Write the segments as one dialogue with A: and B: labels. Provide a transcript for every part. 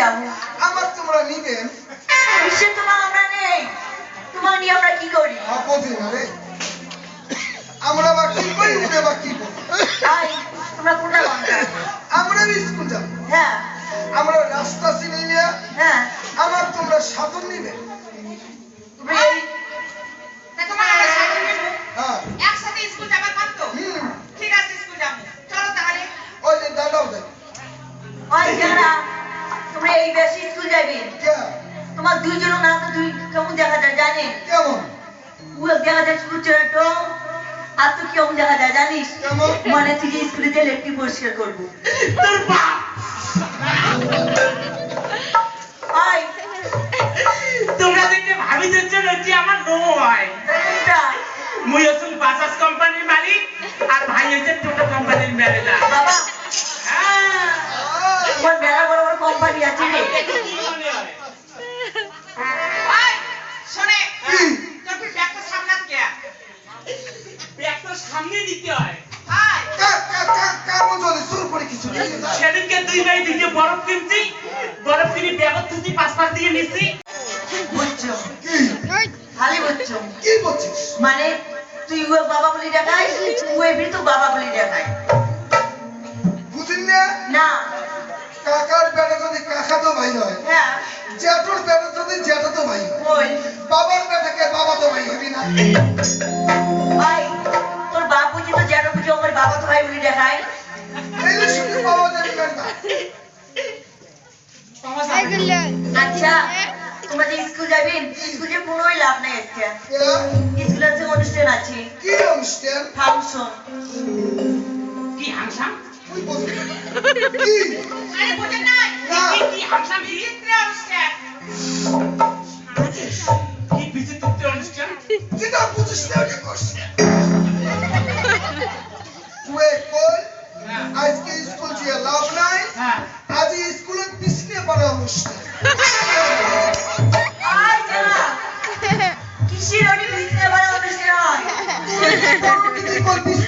A: যাব।
B: আমার তোমরা নিবেন
A: কিসে তোমার আমরা নেই। তোমার নিয়ে আমরা কি করি?
B: আপদে না রে। আমরা বা কি করি উঠে বা কি করি
A: তোমরা কোনটা
B: আমরা স্কুল যাব।
A: হ্যাঁ।
B: আমরা রাস্তা চিনি নিয়ে
A: হ্যাঁ।
B: আমার তোমরা সাধন নিবে।
A: তোমরা এই
C: তোমার
A: জানিস মানে যে স্কুলে যে লেখটি পরিষ্কার করব।
D: তোর বাপ, তোমরা দেখে ভাবিতেছ না যে আমার নো হয় মুই হচ্ছুম বাজাজ কোম্পানির মালিক আর ভাই হচ্ছে টোটো কোম্পানির ম্যানেজার
A: বাবা।
D: হ্যাঁ।
A: মেলা বড় বড় কোম্পানি আছে রে।
D: সামনে দিতে হয়। সেদিনকে দুই ভাই দিকে বরফ কিনছি বরফ কিনে ব্যাগত তুই পাঁচ পাঁচ দিয়ে নিচ্ছি
A: বুঝছ
B: কি
A: খালি বুঝছ
B: কি বলছিস
A: মানে তুই ও বাবা বলি দেখাই ও তো বাবা বলি দেখাই।
B: বুঝিন না।
A: না
B: কাকার বেটা যদি কাকা তো ভাই হয়
A: হ্যাঁ।
B: জ্যাঠুর বেটা যদি জ্যাঠা তো ভাই হয়
A: ওই
B: বাবার বেটাকে বাবা তো ভাই হবি না?
A: ভাই যেন বুঝি আমার বাবা তো ভাই বলি দেখাই
B: এই শুধু বাবা জানি না
A: আচ্ছা তোমরা যে স্কুল যাবেন স্কুলে কোনোই লাভ নাই আজকে। স্কুলে আছে অনুষ্ঠান আছে।
B: কি অনুষ্ঠান
A: ফাংশন।
D: কি
B: কি
C: আরে বোঝেন
B: না
D: কি কি? হামসাম কি
C: চিত্র অনুষ্ঠান?
D: অনুষ্ঠান
B: যেটা বুঝিস না ওটা করছিস তুই কই?
D: হ্যাঁ।
B: আজকে স্কুল যে লাভ নাই।
D: হ্যাঁ।
B: আজ স্কুলের পিছনে পড়া
A: জানা কিসের ওটি বিছনে ভাড়া অনুষ্ঠান হয়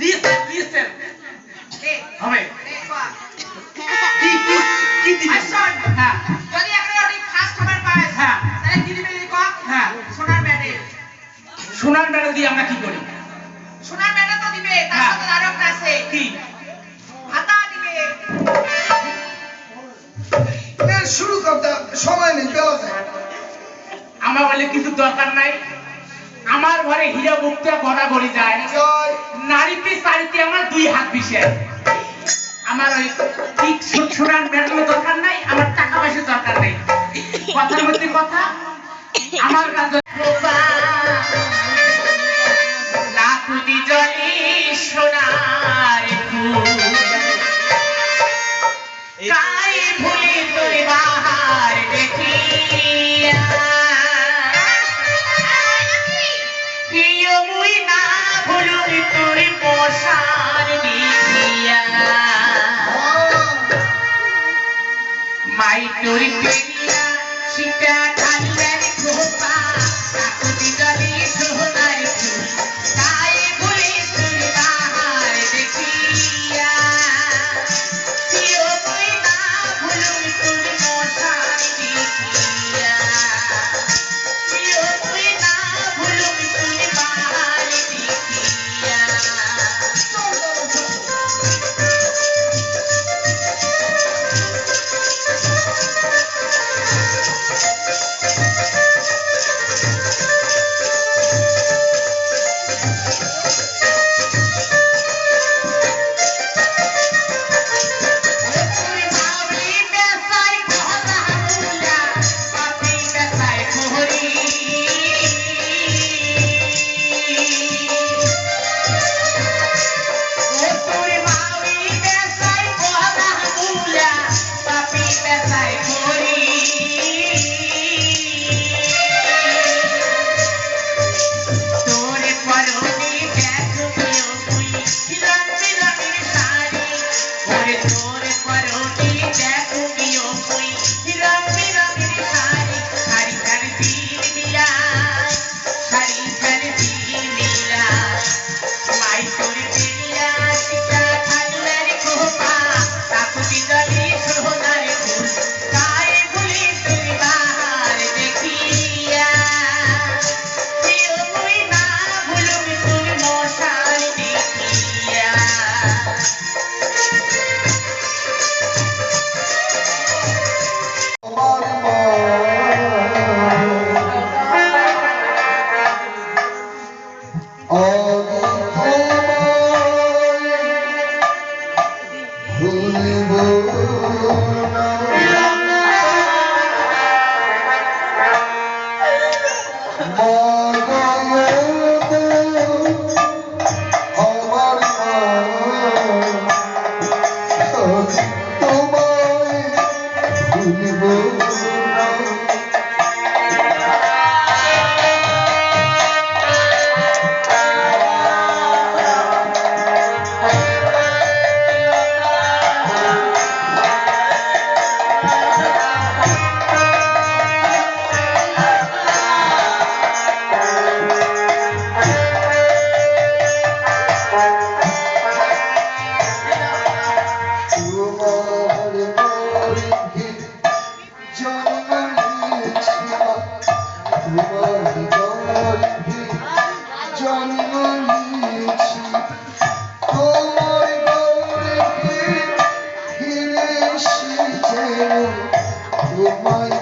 D: লিসেন লিসেন হবে
C: হবার পাস
D: হ্যাঁ।
C: সোনার মেডেল
D: সোনার মেডেল দিয়ে আমরা কি করি
C: সোনার মেডেল তো দিবে তার। সাথে আরও একটা
D: কি
C: হাতা দিবে
B: শুরু করতে সময় নেই
D: আমার বলে কিছু দরকার নাই আমার ঘরে হিরে মুক্তে গড়া গড়ি
B: যায়।
D: নারীতে সারিতে আমার দুই হাত বিষে আমার ওই ঠিক সোনার বেড়ানোর দরকার নাই আমার টাকা পয়সা দরকার নাই। কথার মধ্যে কথা আমার কাছে জলে সোনার মাই তোর পেরিয়া
B: mãe.